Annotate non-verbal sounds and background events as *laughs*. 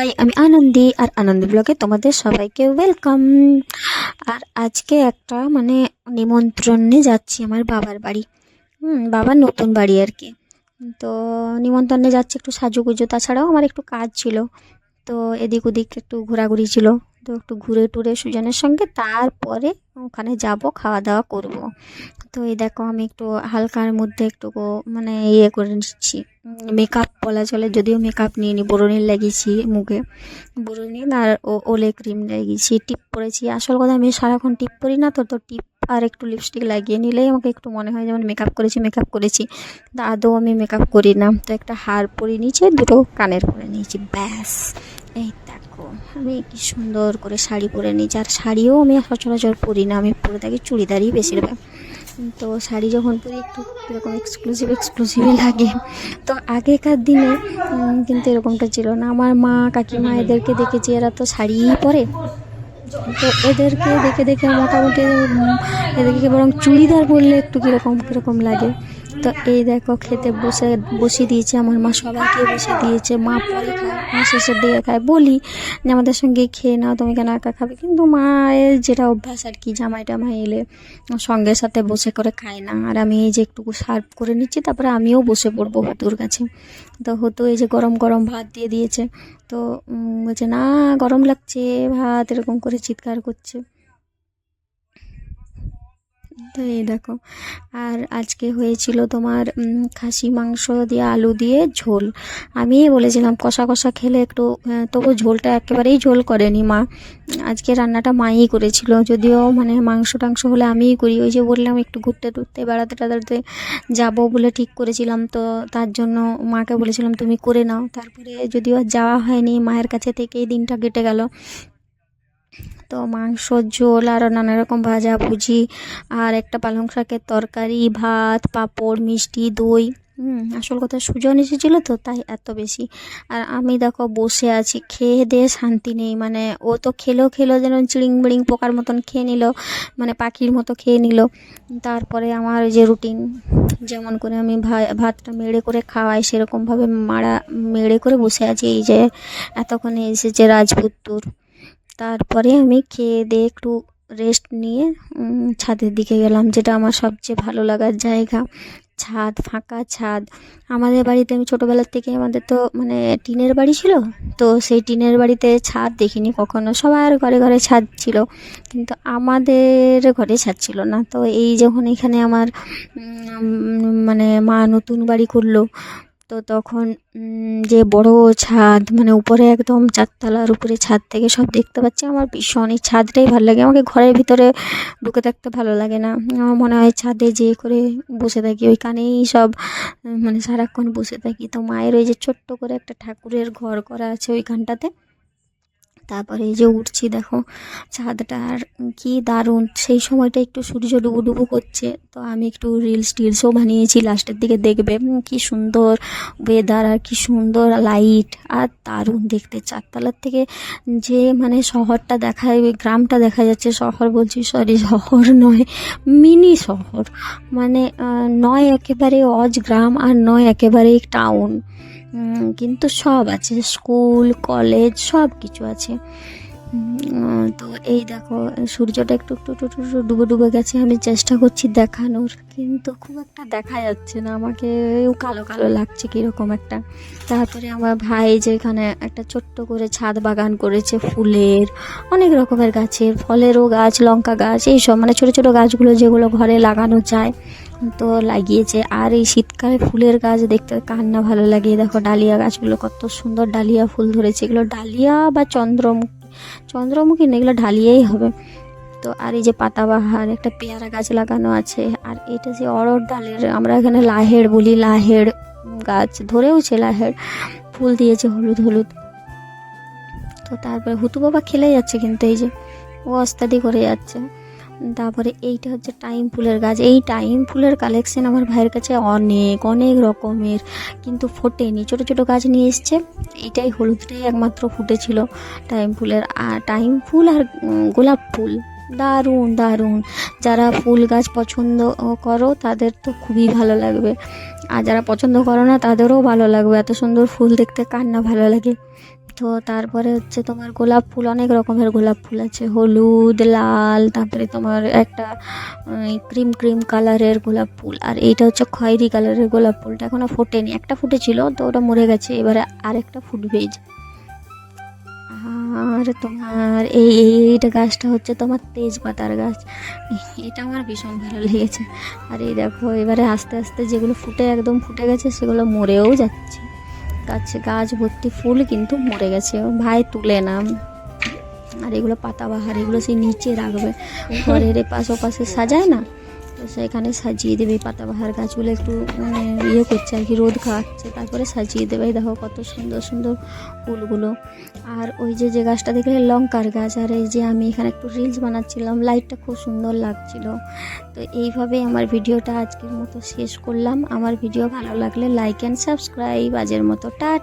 High আমি আনন্দি আর আনন্দ ব্লগে তোমাদের সবাইকে ওয়েলকাম আর আজকে একটা মানে নিমন্ত্রণে যাচ্ছি আমার বাবার বাড়ি। হুম, বাবার নতুন বাড়ি আর কি। তো নিমন্ত্রণে যাচ্ছি একটু সাজুগুজু, তাছাড়াও আমার একটু কাজ ছিল। তো এদিক ওদিক একটু ঘোরাঘুরি ছিল। তো একটু ঘুরে টুরে সুজনের সঙ্গে, তারপরে ওখানে যাব খাওয়া দাওয়া করব। তো এই দেখো, আমি একটু হালকার মধ্যে একটু মানে ইয়ে করে নিচ্ছি। মেকআপ বলা চলে, যদিও মেকআপ নিয়ে নি বোরোনিল লাগিয়েছি মুখে। বোরোনিল আর ওলে ক্রিম লাগিয়েছি, টিপ পরেছি। আসল কথা, আমি সারাক্ষণ টিপ পরি না তো তো টিপ আর একটু লিপস্টিক লাগিয়ে নিলেই আমাকে একটু মনে হয় যেমন মেকআপ করেছি মেকআপ করেছি। আদৌ আমি মেকআপ করি না। তো একটা হার পরে নিয়েছি, দুটো কানের পরে নিয়েছি, ব্যাস। এই দেখো, আমি কি সুন্দর করে শাড়ি পরে নিয়েছি আর শাড়িও আমি সচরাচর পরি না, আমি পরে থাকি চুড়িদারই বেশিরভাগ। তো শাড়ি যখন পরি একটু এরকম এক্সক্লুসিভ এক্সক্লুসিভই লাগে। তো আগেকার দিনে কিন্তু এরকমটা ছিল না। আমার মা কাকিমা এদেরকে দেখেছি, এরা তো শাড়িই পরে। তো এদেরকে দেখে দেখে মোটামুটি এদেরকে বরং চুড়িদার পরলে একটু কীরকম কীরকম লাগে। তো এই দেখো খেতে বসে, বসিয়ে দিয়েছে আমার মা, সবাইকে বসিয়ে দিয়েছে। মা পরে খায়, মা শেষের দিকে খায়। বলি যে, আমাদের সঙ্গে খেয়ে নাও, তুমি কেন একা খাবে? কিন্তু মায়ের যেটা অভ্যাস আর কি জামাই টামাই এলে সঙ্গে সাথে বসে করে খায় না। আর আমি এই যে একটুকু সার্ভ করে নিচ্ছি, তারপরে আমিও বসে পড়ব হতুর কাছে। তো হতু এই যে গরম গরম ভাত দিয়ে দিয়েছে। তো বলছে, না, গরম লাগছে, ভাত, এরকম করে চিৎকার করছে। তো এই দেখো, আর আজকে হয়েছিল তোমার খাসি মাংস দিয়ে আলু দিয়ে ঝোল। আমি বলেছিলাম, কষা কষা খেলে একটু তবু ঝোলটা একেবারেই ঝোল করেনি মা। আজকে রান্নাটা মাই করেছিল, যদিও মানে মাংস টাংস হলে আমিই করি। ওই যে বললাম, একটু ঘুরতে টুরতে, বেড়াতে টেড়াতে যাব বলে ঠিক করেছিলাম। তো তার জন্য মাকে বলেছিলাম, তুমি করে নাও। তারপরে যদিও আর যাওয়া হয়নি, মায়ের কাছে থেকে এই দিনটা কেটে গেল। তো মাংসর ঝোল আর নানা রকম ভাজা ভুজি আর একটা পালং শাকের তরকারি, ভাত, পাঁপড়, মিষ্টি, দই। হুম, আসল কথা সুজন এসেছিল তো, তাই এত বেশি। আর আমি দেখো বসে আছি, খেয়ে দিয়ে শান্তি নেই মানে ও তো খেলো খেলো যেন, চিড়িং বিড়িং পোকার মতন খেয়ে নিল মানে পাখির মতো খেয়ে নিল। তারপরে আমার যে রুটিন যেমন করে আমি ভাতটা মেড়ে করে খাওয়াই, সেরকমভাবে মাড়া মেড়ে করে বসে আছি, এই যে এতক্ষণে এসেছে রাজপুত্তুর। তারপরে আমি খেয়ে দিয়ে একটু রেস্ট নিয়ে ছাদের দিকে গেলাম, যেটা আমার সবচেয়ে ভালো লাগার জায়গা। ছাদ, ফাঁকা ছাদ। আমাদের বাড়িতে আমি ছোটোবেলার থেকে আমাদের তো মানে টিনের বাড়ি ছিল, তো সেই টিনের বাড়িতে ছাদ দেখিনি কখনো। সবার ঘরে ঘরে ছাদ ছিল, কিন্তু আমাদের ঘরে ছাদ ছিল না। তো এই যখন এখানে আমার মানে মা নতুন বাড়ি করল তো তখন যে বড় ছাদ মানে উপরে একদম চারতলার উপরে ছাদ থেকে সব দেখতে পাচ্ছি। আমার ভীষণ এই ছাদটাই ভালো লাগে। আমাকে ঘরের ভিতরে ঢুকে থাকতে ভালো লাগে না। আমার মনে হয় ছাদে যে করে বসে থাকি, ওইখানেই সব মানে সারাক্ষণ বসে থাকি। তো মায়ের ওই যে ছোট্ট করে একটা ঠাকুরের ঘর করা আছে ওইখানটাতে। তারপরে এই যে উঠছি, দেখো ছাদটা আর কি দারুণ। সেই সময়টা একটু সূর্য ডুবু ডুবু করছে, তো আমি একটু রিলস টিলসও বানিয়েছি লাস্টের দিকে দেখবে কি সুন্দর ওয়েদার আর কি সুন্দর লাইট আর দারুণ দেখতে। চারতলার থেকে যে মানে শহরটা দেখা ওই গ্রামটা দেখা যাচ্ছে, শহর বলছি সরি শহর নয় মিনি শহর। মানে নয় একেবারে অজ গ্রাম আর নয় একেবারে টাউন কিন্তু সব আছে। স্কুল কলেজ সব কিছু আছে। তো এই দেখো, সূর্যটা একটু একটু একটু একটু ডুবে ডুবে গেছে, আমি চেষ্টা করছি দেখানোর, কিন্তু খুব একটা দেখা যাচ্ছে না, আমাকে কালো কালো লাগছে কীরকম একটা। তারপরে আমার ভাই যে এখানে একটা ছোট্ট করে ছাদ বাগান করেছে, ফুলের, অনেক রকমের গাছের, ফলেরও গাছ, লঙ্কা গাছ এইসব মানে ছোটো ছোটো গাছগুলো যেগুলো ঘরে লাগানো যায়, তো লাগিয়েছে। আর এই শীতকালে ফুলের গাছ দেখতে কার না ভালো লাগে, দেখো ডালিয়া গাছগুলো কত সুন্দর ডালিয়া ফুল ধরেছে, এগুলো ডালিয়া বা চন্দ্রমুখী চন্দ্রমুখী এগুলো ঢালিয়েই হবে। তো আর এই যে পাতাবাহার, একটা পেয়ারা গাছ লাগানো আছে, আর এটা যে অরড় ডালের, আমরা এখানে লাহেড় বলি লাহেড় গাছ ধরেওছে লাহেড় ফুল দিয়েছে হলুদ হলুদ। তো তারপরে হুতু বাবা খেলে যাচ্ছে কিন্তু এই যে, ও অস্তাদি করে যাচ্ছে। তারপরে এইটা হচ্ছে টাইম ফুলের গাছ। এই টাইম ফুলের কালেকশন আমার ভাইয়ের কাছে অনেক অনেক রকমের, কিন্তু ফোটেনি। ছোটো ছোটো গাছ নিয়ে এসছে। এইটাই হলুদটাই একমাত্র ফুটেছিল টাইম ফুলের। আর টাইম ফুল আর গোলাপ ফুল, দারুণ দারুণ। যারা ফুল গাছ পছন্দ করো, তাদের তো খুবই ভালো লাগবে। আর যারা পছন্দ করো না, তাদেরও ভালো লাগবে। এত সুন্দর ফুল দেখতে, কার না ভালো লাগে? তো তারপরে হচ্ছে তোমার গোলাপ ফুল, অনেক রকমের গোলাপ ফুল আছে। হলুদ, লাল, তারপরে তোমার একটা ক্রিম ক্রিম কালারের গোলাপ ফুল। আর এইটা হচ্ছে খয়েরি কালারের গোলাপ ফুলটা এখনও ফোটেনি। একটা ফুটেছিল, তো ওটা মরে গেছে। এবারে আরেকটা ফুটবে এই যে। আর তোমার এই- এইটা গাছটা হচ্ছে তোমার তেজপাতার গাছ। এটা আমার ভীষণ ভালো লেগেছে। আর এই দেখো, এবারে আস্তে আস্তে যেগুলো ফুটে, একদম ফুটে গেছে, সেগুলো মরেও যাচ্ছে। গাছে গাছ ভর্তি ফুল কিন্তু মরে গেছে। ভাই তুলে না। আর এগুলো পাতাবাহার এগুলো সেই নিচে রাখবে। *laughs* ঘরের এপাশ ওপাশে সাজায় না? সেখানে সাজিয়ে দেবে পাতাবাহার গাছগুলো একটু মানে ইয়ে করছে আর কি, রোদ খাওয়াচ্ছে। তারপরে সাজিয়ে দেবে দেখো কত সুন্দর সুন্দর ফুলগুলো। আর ওই যে যে গাছটা দেখলে লঙ্কার গাছ, আর এই যে আমি এখানে একটু রিলস বানাচ্ছিলাম লাইটটা খুব সুন্দর লাগছিল। তো এইভাবেই আমার ভিডিওটা আজকের মতো শেষ করলাম। আমার ভিডিও ভালো লাগলে লাইক অ্যান্ড সাবস্ক্রাইব আজের মতো টাটা